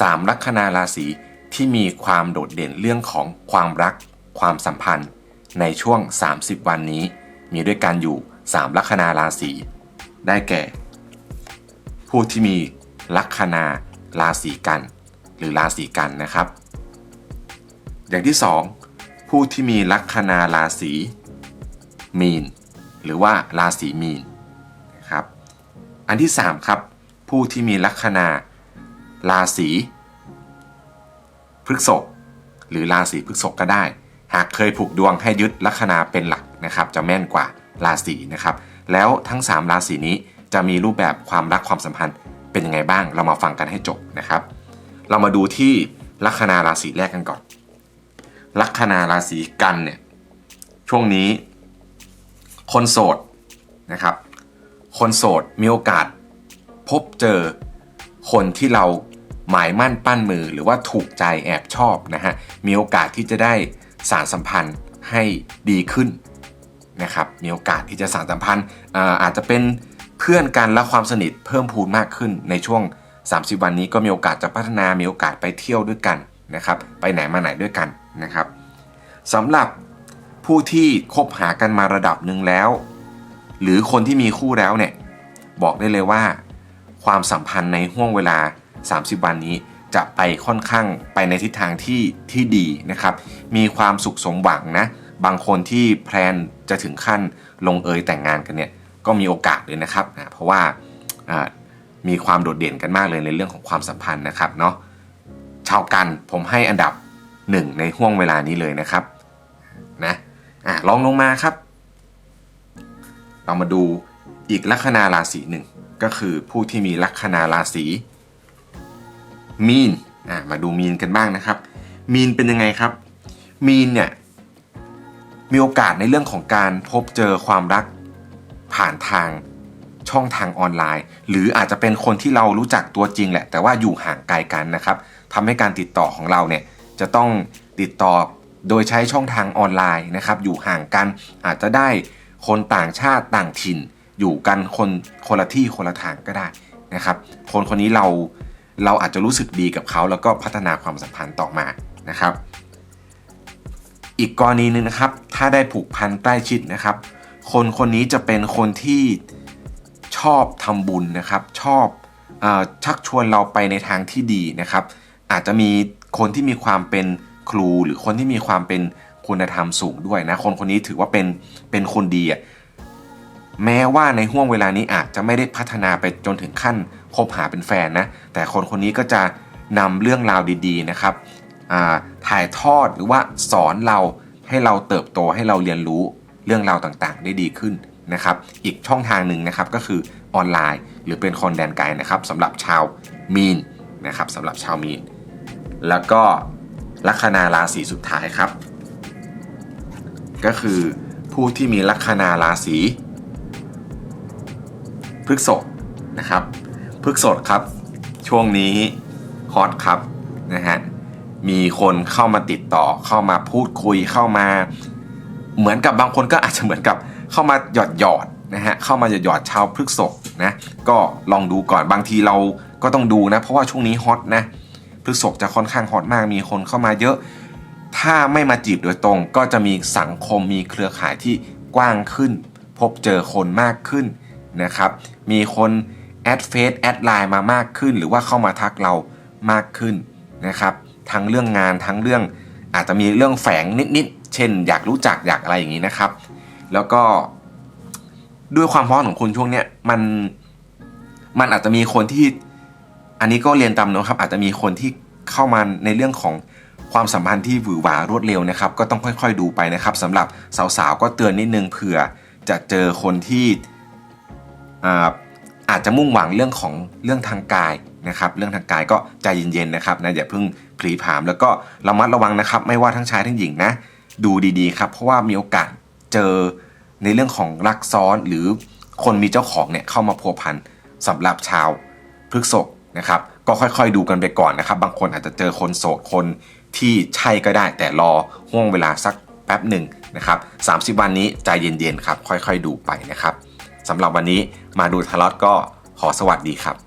3 ลัคนาราศีที่มีความโดดเด่นเรื่องของความรัก ความสัมพันธ์ ในช่วง 30 วันนี้ มีด้วยกันอยู่ 3 ลัคนาราศีได้แก่ ผู้ที่มีลัคนาราศีกัน หรือราศีกันนะครับ อย่างที่ 2 ผู้ที่มีลัคนาราศีมีน หรือว่าราศีมีนนะครับ อันที่ 3 ครับ ผู้ที่มีลัคนารา ราศีพฤกษภหรือราศีพฤกษภก็ได้ หากเคยผูกดวงให้ยึดลัคนาเป็นหลักนะครับ จะแม่นกว่าราศีนะครับ แล้วทั้ง 3 ราศีนี้จะมีรูปแบบความรักความสัมพันธ์เป็นยังไงบ้าง เรามาฟังกันให้จบนะครับ เรามาดูที่ลัคนาราศีแรกกันก่อน ลัคนาราศีกันเนี่ยช่วงนี้คนโสดนะครับ คนโสดมีโอกาสพบเจอคนที่เรา หมายมั่นปั้นมือหรือว่าถูกใจแอบชอบนะฮะมีโอกาสที่จะได้สารสัมพันธ์ให้ดีขึ้นนะครับมีโอกาสที่จะสารสัมพันธ์อาจจะเป็นเพื่อนกันและความสนิทเพิ่มพูนมากขึ้นในช่วง 30 วันนี้ก็มีโอกาสจะพัฒนามีโอกาสไปเที่ยวด้วยกันนะครับไปไหนมาไหนด้วยกันนะครับสำหรับผู้ที่คบหากันมาระดับหนึ่งแล้ว หรือคนที่มีคู่แล้วเนี่ยบอกได้เลยว่า ความสัมพันธ์ในห่วงเวลา 30 วันนี้จะไปค่อนข้างไปในทิศทางที่ที่ดีนะครับ มีความสุขสมหวังนะ บางคนที่แพลนจะถึงขั้นลงเอยแต่งงานกันเนี่ยก็มีโอกาสเลยนะครับนะเพราะว่ามีความโดดเด่นกันมากเลยในเรื่องของความสัมพันธ์นะครับเนาะชาวกันผมให้อันดับหนึ่งในห่วงเวลานี้เลยนะครับนะอะลองลงมาครับ เรามาดูอีกลัคนาราศีหนึ่งก็คือผู้ที่มีลัคนาราศี มีนอะมาดูมีนกันบ้างนะครับ มีนเป็นยังไงครับ มีนเนี่ยมีโอกาสในเรื่องของการพบเจอความรักผ่านทางช่องทางออนไลน์ หรืออาจจะเป็นคนที่เรารู้จักตัวจริงแหละ แต่ว่าอยู่ห่างไกลกันนะครับทำให้การติดต่อของเราเนี่ยจะต้องติดต่อโดยใช้ช่องทางออนไลน์นะครับ อยู่ห่างกันอาจจะได้คนต่างชาติต่างถิ่น อยู่กันคนคนละที่คนละทางก็ได้นะครับ คนคนนี้เรา เราอาจจะรู้สึกดีกับเขาแล้วก็พัฒนาความสัมพันธ์ต่อมานะครับ อีกกรณีหนึ่งนะครับ ถ้าได้ผูกพันใกล้ชิดนะครับ คนคนนี้จะเป็นคนที่ชอบทำบุญนะครับ ชอบอชักชวนเราไปในทางที่ดีนะครับ อาจจะมีคนที่มีความเป็นครูหรือคนที่มีความเป็นคุณธรรมสูงด้วยนะ คนคนนี้ถือว่าเป็นเป็นคนดีอะ แม้ว่าในห่วงเวลานี้อาจจะไม่ได้พัฒนาไปจนถึงขั้นคบหาเป็นแฟนนะ แต่คนคนนี้ก็จะนำเรื่องราวดีๆนะครับถ่ายทอดหรือว่าสอนเราให้เราเติบโตให้เราเรียนรู้เรื่องราวต่างๆ ได้ดีขึ้นนะครับ อีกช่องทางหนึ่งนะครับก็คือออนไลน์ หรือเป็นคนแดนไกลนะครับสำหรับชาวมีนนะครับสำหรับชาวมีน แล้วก็ลัคนาราศีสุดท้ายครับ ก็คือผู้ที่มีลัคนาราศี พฤษภนะครับพฤษภครับ ช่วงนี้ฮอตครับนะฮะมีคนเข้ามาติดต่อเข้ามาพูดคุยเข้ามา เหมือนกับบางคนก็อาจจะเหมือนกับเข้ามาหยอดหยอดนะฮะเข้ามาหยอดหยอดชาวพฤษภนะก็ลองดูก่อนบางทีเราก็ต้องดูนะเพราะว่าช่วงนี้ฮอตนะพฤษภจะค่อนข้างฮอตมากมีคนเข้ามาเยอะ ถ้าไม่มาจีบโดยตรง ก็จะมีสังคมมีเครือข่ายที่กว้างขึ้น พบเจอคนมากขึ้น นะครับ มีคนแอดเฟซแอดไลน์มามากขึ้น หรือว่าเข้ามาทักเรามากขึ้นนะครับ ทั้งเรื่องงานทั้งเรื่องอาจจะมีเรื่องแฝงนิดๆ เช่น อยากรู้จักอยากอะไรอย่างนี้นะครับ แล้วก็ด้วยความพร้อมของคุณช่วงเนี้ยมันมันอาจจะมีคนที่อันนี้ก็เรียนตามนะครับ อาจจะมีคนที่เข้ามาในเรื่องของความสัมพันธ์ที่หวือหวารวดเร็วนะครับ ก็ต้องค่อยๆดูไปนะครับสำหรับสาวๆก็เตือนนิดนึงเผื่อจะเจอคนที่ อาจจะมุ่งหวังเรื่องของเรื่องทางกายนะครับ เรื่องทางกายก็ใจเย็นๆนะครับนะอย่าเพิ่งผลีผามแล้วก็ระมัดระวังนะครับ ไม่ว่าทั้งชายทั้งหญิงนะ ดูดีๆครับ เพราะว่ามีโอกาสเจอในเรื่องของรักซ้อนหรือคนมีเจ้าของเนี่ยเข้ามาพัวพันสำหรับชาวพฤกษกนะครับ ก็ค่อยๆดูกันไปก่อนนะครับ บางคนอาจจะเจอคนโสดคนที่ใช่ก็ได้ แต่รอห่วงเวลาสักแป๊บหนึ่งนะครับ30 วันนี้ใจเย็นๆครับ ค่อยๆดูไปนะครับ สำหรับวันนี้มาดูทารอตก็ขอสวัสดีครับ